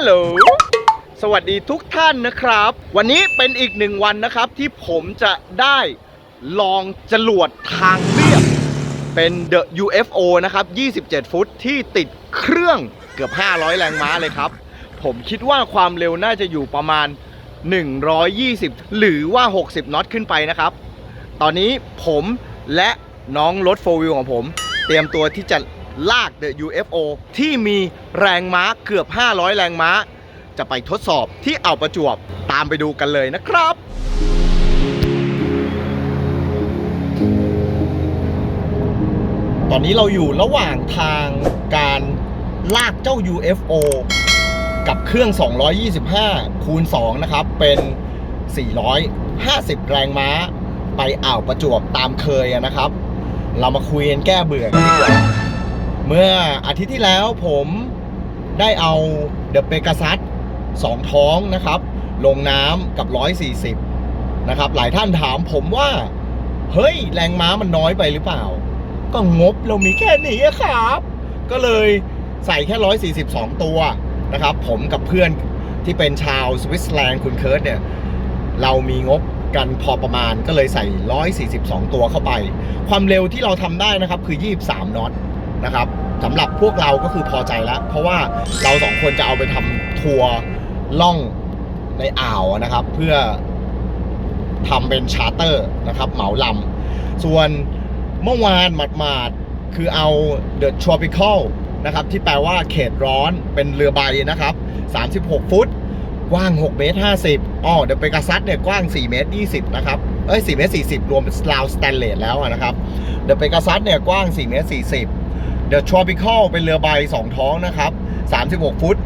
ลโหล สวัสดีทุกท่านนะครับ วันนี้เป็นอีกหนึ่งวันนะครับที่ผมจะได้ลองจรวดทางเรียบ เป็น The UFO นะครับ 27 ฟุตที่ติดเครื่องเกือบ 500 แรงม้าเลยครับ ผมคิดว่าความเร็วน่าจะอยู่ประมาณ 120 หรือว่า 60 น็อตขึ้นไปนะครับ ตอนนี้ผมและน้องรถโฟวิวของผม เตรียมตัวที่จะ ลาก The UFO ที่มีแรงม้าเกือบ 500 แรงม้า จะไปทดสอบที่อ่าวประจวบตามไปดูกันเลยนะครับตอนนี้เราอยู่ระหว่างทางการลากเจ้า UFO กับเครื่อง 225 คูณ 2 นะครับ เป็น 450 แรงม้า ไปอ่าวประจวบตามเคยนะครับ เรามาคุยกันแก้เบื่อกันดีกว่า เมื่ออาทิตย์ที่แล้วผมได้เอาเดอะเปก a ซัสสองท้องนะครับ ลงน้ำกับ 140 นะครับ หลายท่านถามผมว่า เฮ้ย แรงม้ามันน้อยไปหรือเปล่า ก็งบเรามีแค่นี้ครับ ก็เลยใส่แค่ 142 ตัวนะครับ ผมกับเพื่อนที่เป็นชาวสวิตเซอร์แลนด์คุณเคิร์ตเนี่ย เรามีงบกันพอประมาณก็เลยใส่ 142 ตัวเข้าไป ความเร็วที่เราทำได้นะครับคือ 23 น็อตนะครับ สำหรับพวกเราก็คือพอใจแล้ว เพราะว่าเราสองคนจะเอาไปทำทัวร์ล่องในอ่าวนะครับ เพื่อทำเป็นชาร์เตอร์นะครับ เหมาลำส่วนเมื่อวานหมาดๆ คือเอา The Tropical นะครับ ที่แปลว่าเขตร้อนเป็นเรือใบนะครับ 36 ฟุต กว้าง 6 เมตร 50อ๋อเดอะเปกาซัสเนี่ยกว้าง 4 เมตร 20 นะครับ เอ้ย 4 เมตร 40 รวมเป็นราวสแตนเลสแล้วนะครับ เดอะเปกาซัสเนี่ยกว้าง 4 เมตร 40 เดอะทรอปิคอลเป็นเรือใบ 2 ท้องนะครับ 36 ฟุต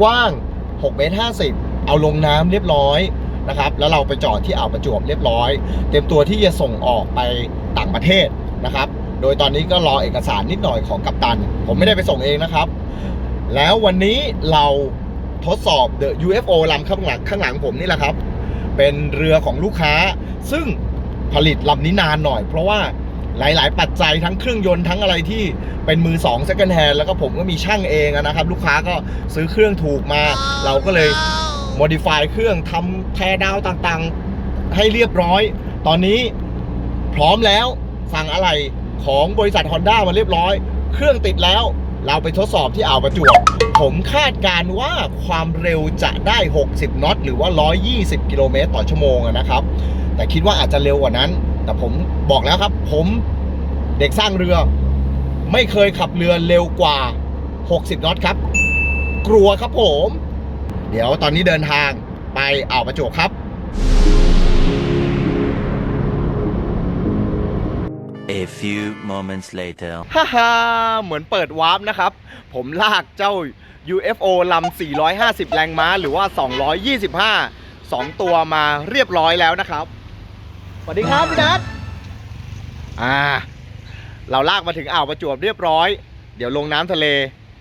กว้าง6เมตร50 เอาลงน้ำเรียบร้อยนะครับ แล้วเราไปจอดที่อ่าวประจวบเรียบร้อย เตรียมตัวที่จะส่งออกไปต่างประเทศนะครับ โดยตอนนี้ก็รอเอกสารนิดหน่อยของกัปตัน ผมไม่ได้ไปส่งเองนะครับ แล้ววันนี้เราทดสอบ The UFO ลำข้างหลังข้างหลังผมนี่แหละครับ เป็นเรือของลูกค้า ซึ่งผลิตลำนี้นานหน่อย เพราะว่า หลาย ๆ ปัจจัยทั้งเครื่องยนต์ทั้งอะไรที่เป็นมือ2 second hand แล้วก็ผมก็มีช่างเองอะนะครับ ลูกค้าก็ซื้อเครื่องถูกมา เราก็เลย modify เครื่องทำแพรดาวต่างๆ ให้เรียบร้อย ตอนนี้พร้อมแล้วสั่งอะไรของบริษัท Honda มาเรียบร้อย เครื่องติดแล้ว เราไปทดสอบที่อ่าวประจวบผมคาดการณ์ว่าความเร็วจะได้ 60น็อตหรือว่า 120 กิโลเมตรต่อชั่วโมงอะนะครับ แต่คิดว่าอาจจะเร็วกว่านั้น แต่ผมบอกแล้วครับ ผมเด็กสร้างเรือ ไม่เคยขับเรือเร็วกว่า 60น็อตครับ กลัวครับผม เดี๋ยวตอนนี้เดินทางไปอ่าวประจวบครับ A few moments later. ฮ่าฮ่าเหมือนเปิดวาร์ปนะครับ ผมลากเจ้า UFO ลำ 450 แรงม้า หรือว่า 225 2 ตัวมาเรียบร้อยแล้วนะครับ สวัสดีครับพี่นัทอ่า เราลากมาถึงอ่าวประจวบเรียบร้อย เดี๋ยวลงน้ำทะเล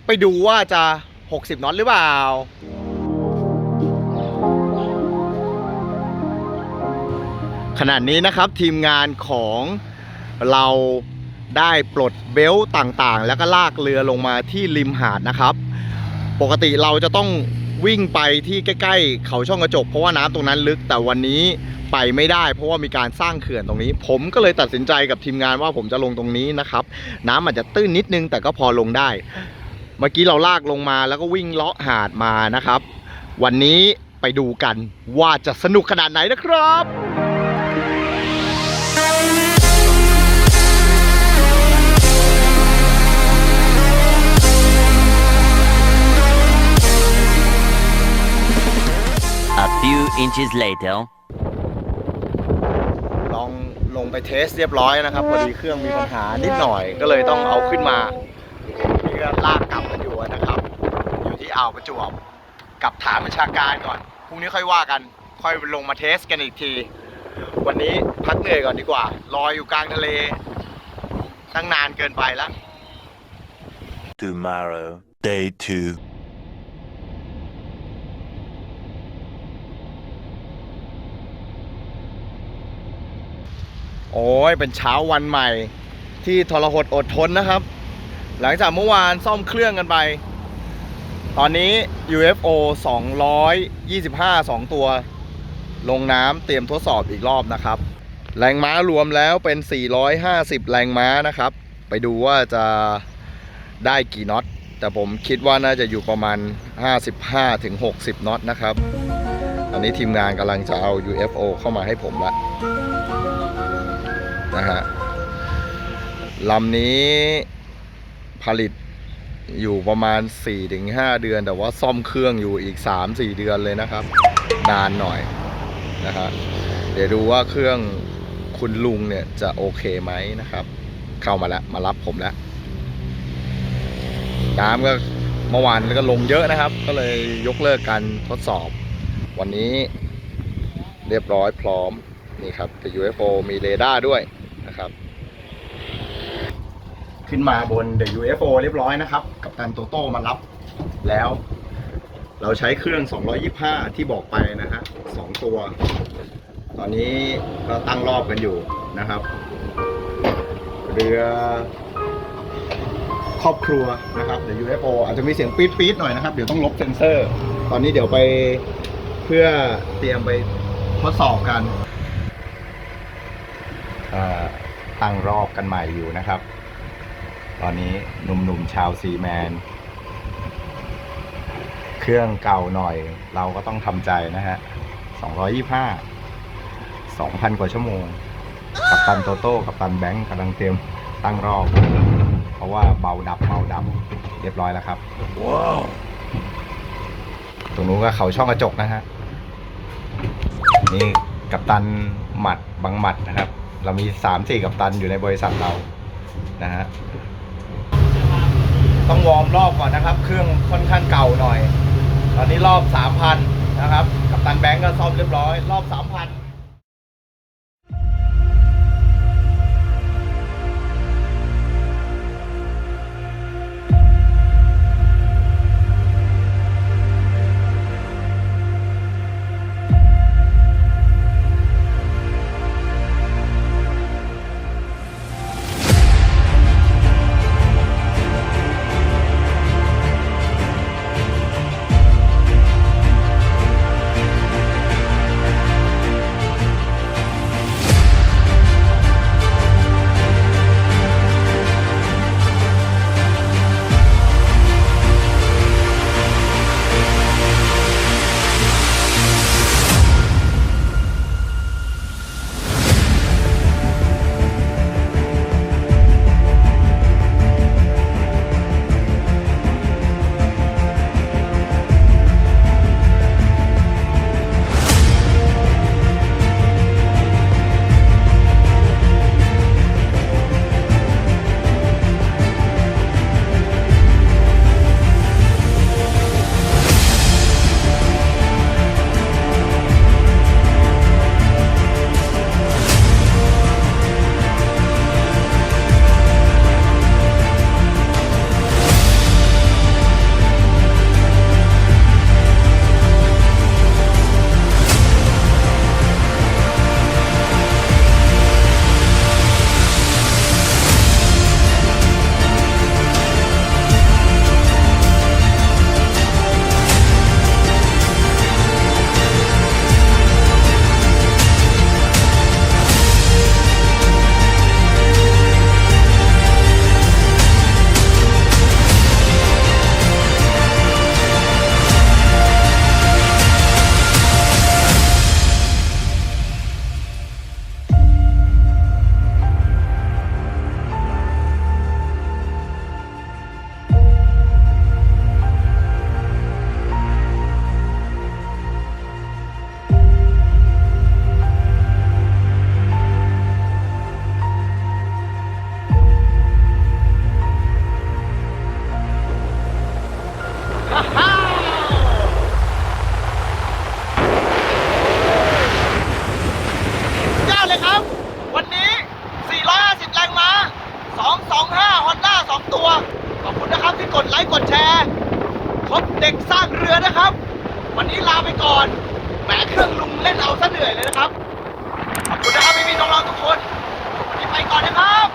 ไปดูว่าจะ 60น็อตหรือเปล่าขณะนี้นะครับทีมงานของเราได้ปลดเบลต์ต่างๆ แล้วก็ลากเรือลงมาที่ริมหาดนะครับ ปกติเราจะต้องวิ่งไปที่ใกล้ ๆ เขาช่องกระจก เพราะว่าน้ำตรงนั้นลึกแต่วันนี้ ไปไม่ได้ เพราะว่ามีการสร้างเขื่อนตรงนี้ ผมก็เลยตัดสินใจกับทีมงานว่าผมจะลงตรงนี้นะครับ น้ำอาจจะตื้นนิดนึงแต่ก็พอลงได้ เมื่อกี้เราลากลงมาแล้วก็วิ่งเลาะหาดมานะครับ วันนี้ไปดูกันว่าจะสนุกขนาดไหนนะครับ A few inches later. ลองลงไปเทสเรียบร้อยนะครับพอดีเครื่องมีปัญหานิดหน่อยก็เลยต้องเอาขึ้นมานี่ก็ลากกลับกันอยู่นะครับ อยู่ที่อ่าวประจวบกลับฐานบัญชาการก่อนพรุ่งนี้ค่อยว่ากันค่อยลงมาเทสกันอีกที วันนี้พักเหนื่อยก่อนดีกว่าลอยอยู่กลางทะเลตั้งนานเกินไปแล้ว Tomorrow. Day two. โอ้ยเป็นเช้าวันใหม่ ที่ทรหดอดทนนะครับ หลังจากเมื่อวานซ่อมเครื่องกันไป ตอนนี้ UFO 225 2 ตัว ลงน้ำเตรียมทดสอบอีกรอบนะครับ แรงม้ารวมแล้วเป็น 450 แรงม้านะครับ ไปดูว่าจะได้กี่น็อต แต่ผมคิดว่าน่าจะอยู่ประมาณ 55ถึง60 น็อตนะครับตอนนี้ทีมงานกำลังจะเอา UFO เข้ามาให้ผมละ นะฮะลำนี้ผลิตอยู่ประมาณ 4-5 เดือน แต่ว่าซ่อมเครื่องอยู่อีก 3-4 เดือนเลยนะครับ นานหน่อยนะฮะเดี๋ยวดูว่าเครื่องคุณลุงเนี่ยจะโอเคไหมนะครับ เข้ามาแล้วมารับผมแล้วน้ำก็เมื่อวานก็ลงเยอะนะครับ ก็เลยยกเลิกการทดสอบ วันนี้เรียบร้อยพร้อมนี่ครับแต่ UFO มีเรดาร์ด้วย ขึ้นมาบน The UFO เรียบร้อยนะครับ กับตันโตโต้มารับแล้ว เราใช้เครื่อง 225 ที่บอกไปนะฮะสองตัว ตอนนี้ก็ตั้งรอบกันอยู่นะครับ เรือครอบครัวนะครับเดี๋ยว UFO อาจจะมีเสียงปี๊ดปี๊ดหน่อยนะครับ เดี๋ยวต้องลบเซ็นเซอร์ ตอนนี้เดี๋ยวไปเพื่อเตรียมไปทดสอบกันตั้งรอบกันใหม่อยู่นะครับ ตอนนี้หนุ่มๆชาวซีแมน เครื่องเก่าหน่อย เราก็ต้องทำใจนะฮะ 225 2,000 กว่าชั่วโมง กับตันโตโต้ กับตันแบงค์กำลังเตรียมตั้งรอบ เพราะว่าเบาดับเบาดับเรียบร้อยแล้วครับ ว้าว ตรงนู้นก็เขาช่องกระจกนะฮะ นี่กับตันหมัดบางหมัดนะครับ เรามีสามสี่กับตันอยู่ในบริษัทเรานะฮะ ต้องวอร์มรอบก่อนนะครับ เครื่องค่อนข้างเก่าหน่อย ตอนนี้รอบ 3,000นนะครับ กับตันแบงก์ก็ซ่อมเรียบร้อย รอบ 3,000 ไลค์กดแชร์ครบเด็กสร้างเรือนะครับ วันนี้ลาไปก่อนแหมเครื่องลุงเล่นเอาซะเหนื่อยเลยนะครับ ขอบคุณนะครับพี่ๆน้องๆทุกคนวันนี้ไปก่อนนะครับ